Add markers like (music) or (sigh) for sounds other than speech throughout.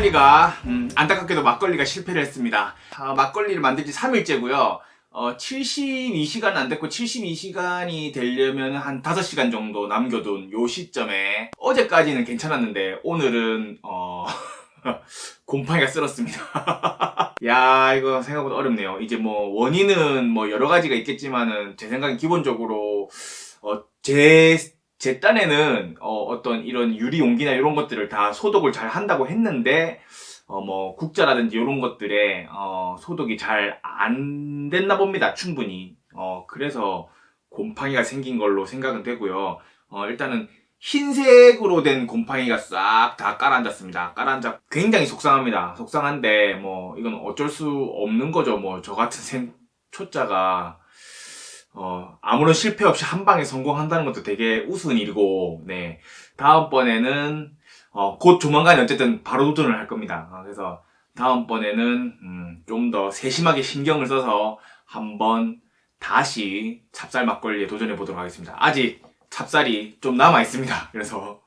막걸리가 음, 안타깝게도 막걸리가 실패를 했습니다. 아, 막걸리를 만든 지 3일째고요. 어, 72시간 안 됐고 72시간이 되려면 한 5시간 정도 남겨둔 요 시점에 어제까지는 괜찮았는데 오늘은 어, (laughs) 곰팡이가 쓸었습니다. (laughs) 야 이거 생각보다 어렵네요. 이제 뭐 원인은 뭐 여러 가지가 있겠지만은 제 생각엔 기본적으로 어, 제, 제 딴에는 어, 떤 이런 유리 용기나 이런 것들을 다 소독을 잘 한다고 했는데 어, 뭐 국자라든지 이런 것들에 어, 소독이 잘 안 됐나 봅니다. 충분히. 어, 그래서 곰팡이가 생긴 걸로 생각은 되고요. 어, 일단은 흰색으로 된 곰팡이가 싹 다 깔아앉았습니다. 깔아앉아 굉장히 속상합니다. 속상한데 뭐 이건 어쩔 수 없는 거죠. 뭐 저 같은 생 초짜가 어, 아무런 실패 없이 한 방에 성공한다는 것도 되게 우스운 일이고, 네. 다음번에는, 어, 곧 조만간 어쨌든 바로 도전을 할 겁니다. 어, 그래서 다음번에는, 음, 좀 더 세심하게 신경을 써서 한번 다시 찹쌀 막걸리에 도전해 보도록 하겠습니다. 아직 찹쌀이 좀 남아 있습니다. (laughs) 그래서,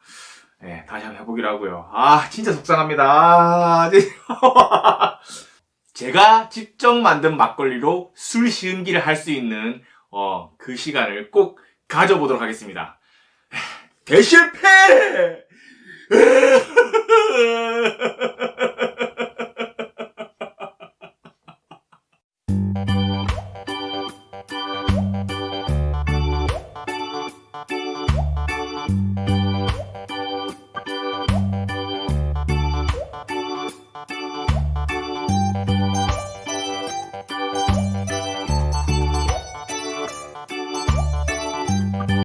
네, 다시 한번 해보기로 하고요. 아, 진짜 속상합니다. 아, 진짜. (laughs) 제가 직접 만든 막걸리로 술 시음기를 할 수 있는 어, 그 시간을 꼭 가져보도록 하겠습니다. 대실패!